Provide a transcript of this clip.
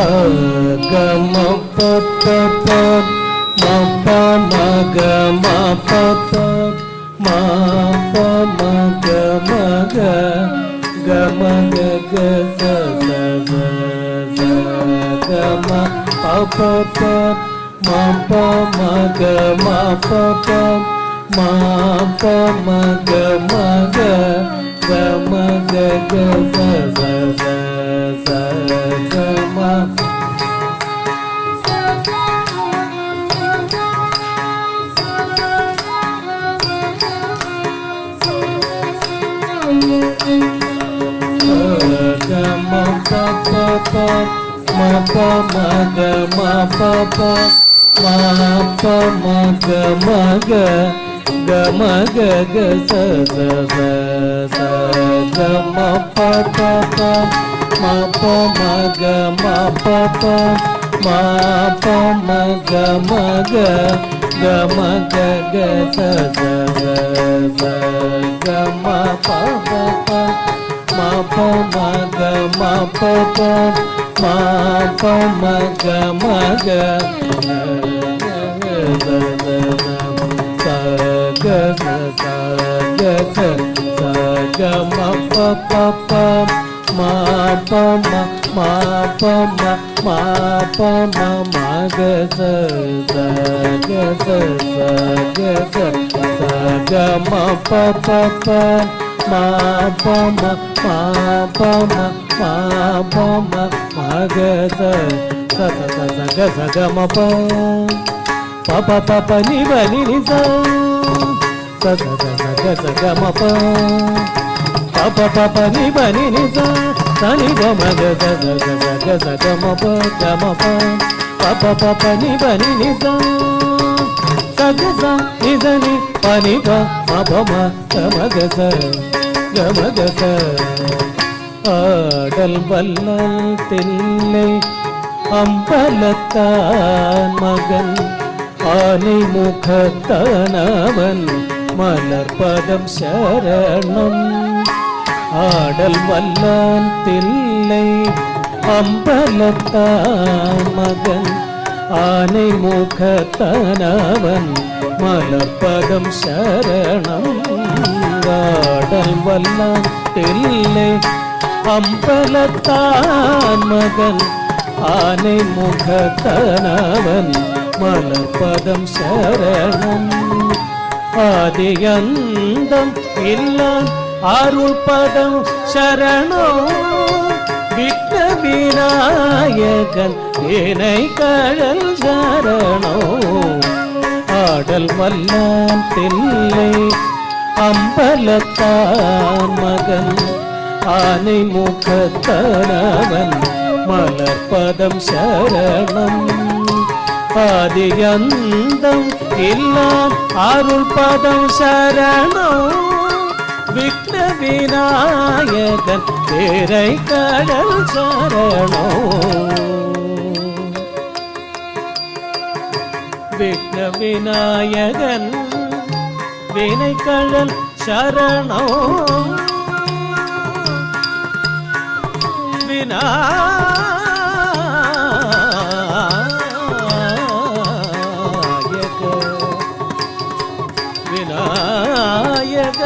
గమ పప మప మగ మప మప మగ మగ గమ గగ గమ పప మప మగ మప మప మగ మగ గమ గగ గ ma pa pa pa ma pa ma ga ma pa pa ma pa ma ga ma ga ga ma ga ga sa sa sa sa ga ma pa pa pa ma pa ma ga ma pa pa ma pa ma ga ma ga ga ma ga ga sa sa sa sa ga ma pa pa pa ma pa ma ப மா ப மக மக சக சக சக ம ப ப ப மா ப ம மா ப ம மா ப ம மக ச சக சக சக சக ம ப ப ப పాపమ పాపమ పాపమ మగస సగ సగ సగమ పప పప నివని నిజ సగ సగ సగమ పప పప నివని నిజ సని గమ గగ గగ గగ సగమ ప గమ ప. పప పప నివని నిజ ga sa ga ma ga sa ஆடல் வல்லல் தில்லை அம்பலத்தான் மகன் ஆனை முகத்தானவன் மலர்பதம் சரணம். ஆடல் வல்லான் தில்லை அம்பலத்தான் மகன் ആനൈ മുഖത്തനവൻ മലപ്പകം ശരണം വാടൽ വല്ലാൻ തെല്ലേ. അമ്പലത്താൻ ആനൈ മുഖത്തനവൻ മലപ്പദം ശരണം. ആദ്യന്തം ഇല്ല അരുൾപദം ശരണോ വിട്ട நாயகன் விநாயகன் இணை கழல் சரணோ. ஆடல் வல்லான் தில்லை அம்பலத்தான் மகன். ஆனை மூக்கத்தனவன் மலர்பதம் சரணம். ஆதியந்தம் எல்லாம் அருள் பதம் சரணம். விநாயகன் திரை கடல் சரணோ. விக்ன விநாயகன் வினை கடல் சரணம் வினா விநாயக.